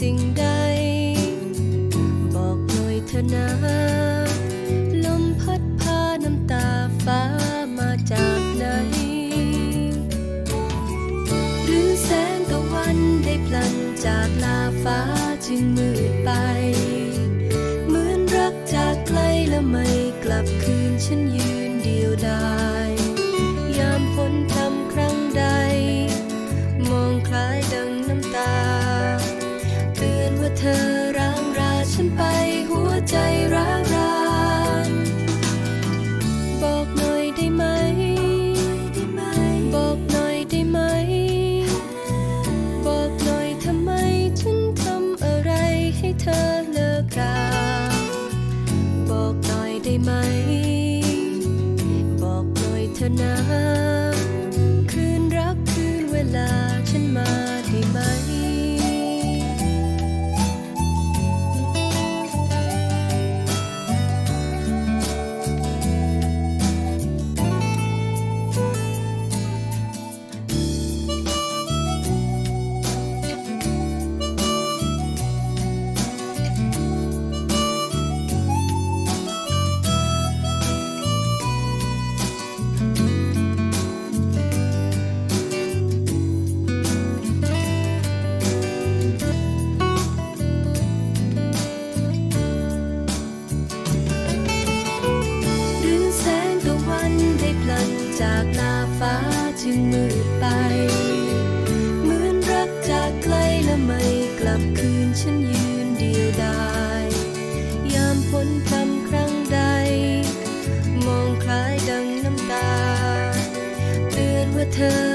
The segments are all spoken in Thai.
สิ่งใด บอกหน่อยเถอะนะ ลมพัดพาน้ำตาฟ้ามาจากไหน หรือแสงตะวันได้พลันจากลาฟ้าจึงมืดไป เหมือนรักจากไกลและไม่กลับคืนฉันยืนเดียวดายย กา บอกหน่อยได้ไหม จึงมืดไป เหมือนรักจากไกลและไม่กลับคืนฉันยืนเดียวดายยามพ้นพรำครั้งใด มองคล้ายดังน้ำตา เตือนว่าเธอ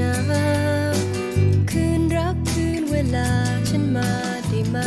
นะคืนรักคืนเวลาฉันมาได้ไหม